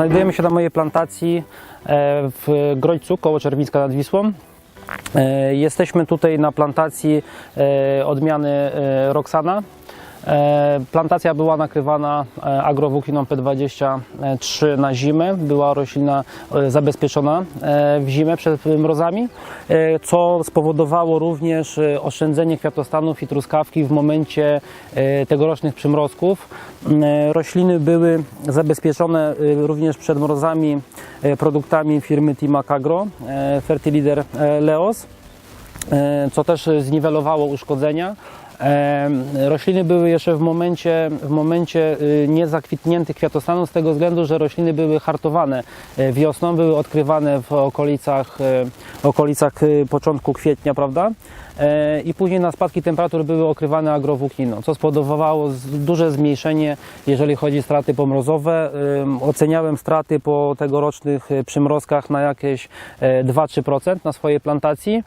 Znajdujemy się na mojej plantacji e, w Groźcu koło Czerwińska nad Wisłą. E, Jesteśmy tutaj na plantacji e, odmiany Roxana. E, Plantacja była nakrywana e, agrowukiną P23 na zimę. Była roślina e, zabezpieczona w zimę przed mrozami, co spowodowało również oszczędzenie kwiatostanów i truskawki w momencie tegorocznych przymrozków. E, Rośliny były zabezpieczone również przed mrozami produktami firmy Timac Agro, Fertilider Leos co też zniwelowało uszkodzenia. Rośliny były jeszcze w momencie, w momencie y, niezakwitniętych kwiatostanów z tego względu, że rośliny były hartowane e, wiosną, były odkrywane w okolicach, e, okolicach y, początku kwietnia, prawda? E, I później na spadki temperatur były okrywane agrowłókniną, co spowodowało duże zmniejszenie, jeżeli chodzi o straty pomrozowe. Oceniałem straty po tegorocznych przymrozkach na jakieś e, 2-3% na swojej plantacji.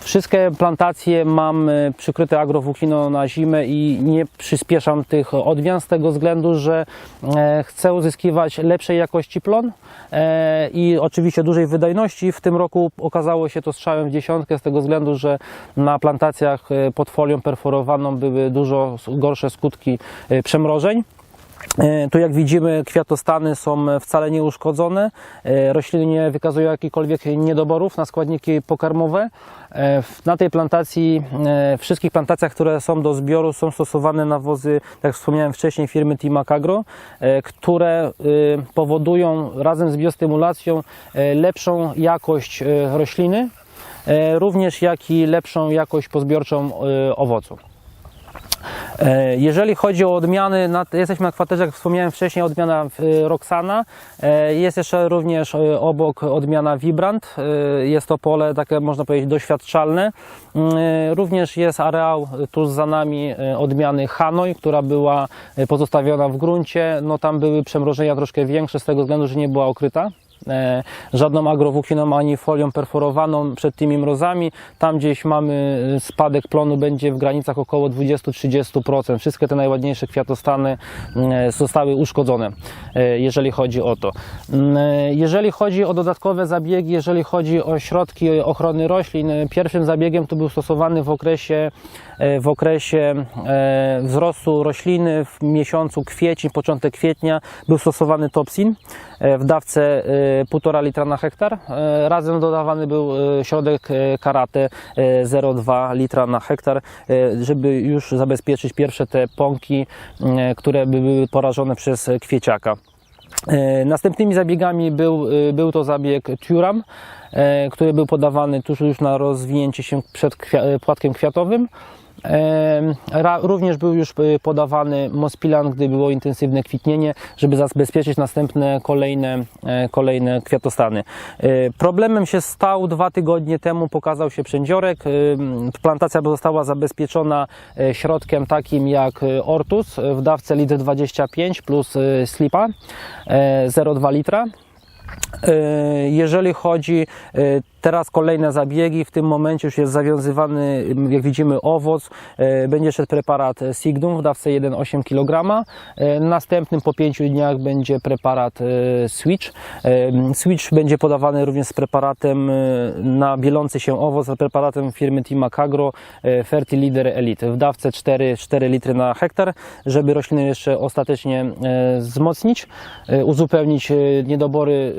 Wszystkie plantacje mam przykryte agrowłókniną na zimę i nie przyspieszam tych odmian z tego względu, że e, chcę uzyskiwać lepszej jakości plon e, i oczywiście dużej wydajności. W tym roku okazało się to strzałem w dziesiątkę z tego względu, że na plantacjach e, pod folią perforowaną były dużo gorsze skutki przemrożeń. E, Tu jak widzimy kwiatostany są wcale nie uszkodzone, E, rośliny nie wykazują jakichkolwiek niedoborów na składniki pokarmowe. E, Na tej plantacji, wszystkich plantacjach, które są do zbioru są stosowane nawozy, tak wspomniałem wcześniej, firmy Timac Agro, e, które powodują razem z biostymulacją lepszą jakość rośliny, również jak i lepszą jakość pozbiorczą owocu. E, Jeżeli chodzi o odmiany, jesteśmy na kwaterze, jak wspomniałem wcześniej, odmiana e, Roxana. E, Jest jeszcze również obok odmiana Vibrant. Jest to pole takie, można powiedzieć, doświadczalne. Mm, Również jest areał tuż za nami odmiany Hanoi, która była pozostawiona w gruncie. No tam były przemrożenia troszkę większe z tego względu, że nie była okryta żadną agrowłókniną ani folią perforowaną przed tymi mrozami. Tam gdzieś mamy e, spadek plonu będzie w granicach około 20-30%. Wszystkie te najładniejsze kwiatostany e, zostały uszkodzone, e, jeżeli chodzi o to. Mm, e, Jeżeli chodzi o dodatkowe zabiegi, jeżeli chodzi o środki ochrony roślin, e, pierwszym zabiegiem tu był stosowany w okresie, e, w okresie e, wzrostu rośliny w miesiącu kwiecień, początek kwietnia był stosowany topsin e, w dawce e, 1,5 litra na hektar. E, Razem dodawany był e, środek karate e, 0,2 litra na hektar, żeby już zabezpieczyć pierwsze te pąki, które by były porażone przez kwieciaka. Następnymi zabiegami był, był to zabieg Turam, który był podawany tuż już na rozwinięcie się przed płatkiem kwiatowym. Również był już e, podawany Mospilan, gdy było intensywne kwitnienie, żeby zabezpieczyć następne kolejne, e, kolejne kwiatostany. E, Problemem się stał dwa tygodnie temu, pokazał się przędziorek. E, Plantacja została zabezpieczona środkiem takim jak Ortus w dawce litr 25 plus slipa e, 0,2 litra. E, Jeżeli chodzi e, teraz kolejne zabiegi, w tym momencie już jest zawiązywany, jak widzimy, owoc. E, Będzie szedł preparat Signum w dawce 1,8 kg. Następnym po 5 dniach będzie preparat Switch. Switch będzie podawany również z preparatem na bielący się owoc, z preparatem firmy Timac Agro e, Fertilider Elite w dawce 4, 4 litry na hektar, żeby rośliny jeszcze ostatecznie wzmocnić, uzupełnić niedobory,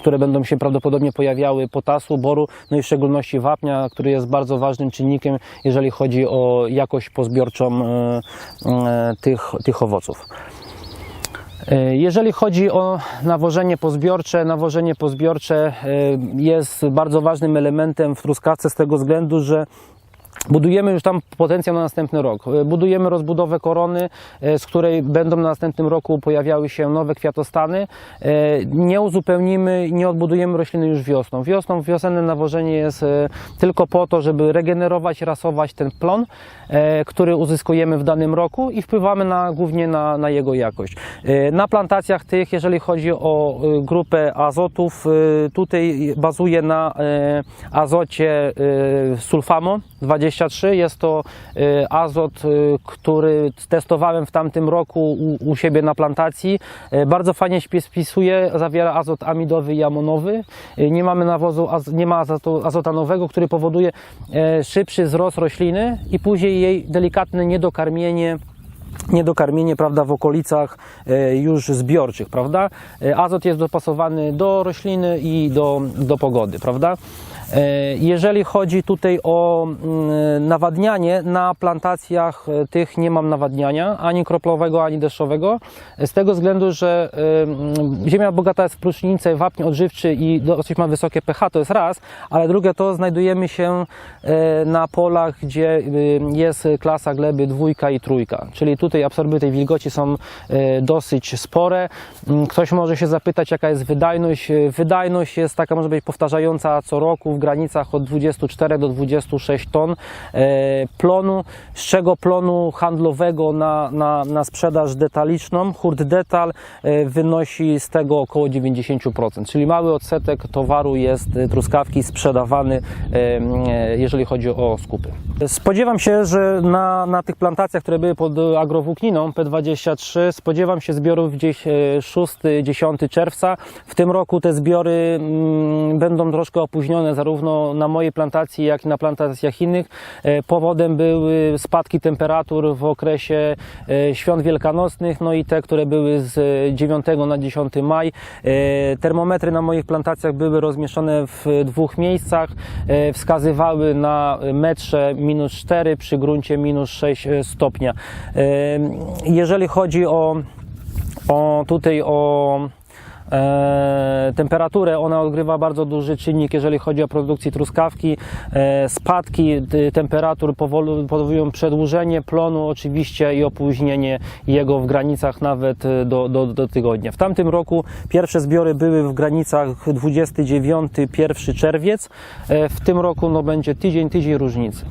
które będą się prawdopodobnie pojawiały potasu, boru, no i w szczególności wapnia, który jest bardzo ważnym czynnikiem, jeżeli chodzi o jakość pozbiorczą e, e, tych, tych owoców. E, Jeżeli chodzi o nawożenie pozbiorcze, nawożenie pozbiorcze e, jest bardzo ważnym elementem w truskawce z tego względu, że Budujemy już tam potencjał na następny rok. E, Budujemy rozbudowę korony, e, z której będą na następnym roku pojawiały się nowe kwiatostany. E, Nie uzupełnimy, nie odbudujemy rośliny już wiosną. Wiosną wiosenne nawożenie jest tylko po to, żeby regenerować, rasować ten plon, który uzyskujemy w danym roku i wpływamy na, głównie na, na jego jakość. Na plantacjach tych, jeżeli chodzi o grupę azotów, tutaj bazuje na azocie sulfamo 20 P23 jest to y, azot, y, który testowałem w tamtym roku u, u siebie na plantacji. Y, Bardzo fajnie się spisuje, zawiera azot amidowy i amonowy. Nie mamy nawozu, nie ma azotu, azotanowego, który powoduje e, szybszy wzrost rośliny i później jej delikatne niedokarmienie niedokarmienie prawda, w okolicach e, już zbiorczych, prawda? E, Azot jest dopasowany do rośliny i do, do pogody, prawda? E, Jeżeli chodzi tutaj o mm, nawadnianie, na plantacjach e, tych nie mam nawadniania, ani kroplowego, ani deszczowego, z tego względu, że e, ziemia bogata jest w prusznicę, wapń odżywczy i dosyć ma wysokie pH, to jest raz, ale drugie to znajdujemy się e, na polach, gdzie jest klasa gleby dwójka i trójka, czyli tutaj absorby tej wilgoci są e, dosyć spore. Mm, Ktoś może się zapytać, jaka jest wydajność. E, Wydajność jest taka, może być powtarzająca co roku w granicach od 24 do 26 ton e, plonu, z czego plonu handlowego na, na, na sprzedaż detaliczną, hurt detal e, wynosi z tego około 90%, czyli mały odsetek towaru jest e, truskawki sprzedawany, jeżeli chodzi o skupy. Spodziewam się, że na, na tych plantacjach, które były pod agrowłókniną P23, spodziewam się zbiorów gdzieś 6-10 czerwca. W tym roku te zbiory mm, będą troszkę opóźnione zarówno na mojej plantacji, jak i na plantacjach innych. E, Powodem były spadki temperatur w okresie e, świąt wielkanocnych, no i te, które były z 9 na 10 maj. E, Termometry na moich plantacjach były rozmieszczone w dwóch miejscach, wskazywały na metrze minus 4, przy gruncie minus 6 stopnia. Jeżeli chodzi o, o tutaj o e, temperaturę, ona odgrywa bardzo duży czynnik, jeżeli chodzi o produkcję truskawki. E, spadki temperatur powodują przedłużenie plonu oczywiście i opóźnienie jego w granicach nawet e, do, do, do tygodnia. W tamtym roku pierwsze zbiory były w granicach 29-1 czerwiec, e, w tym roku no, będzie tydzień, tydzień różnicy.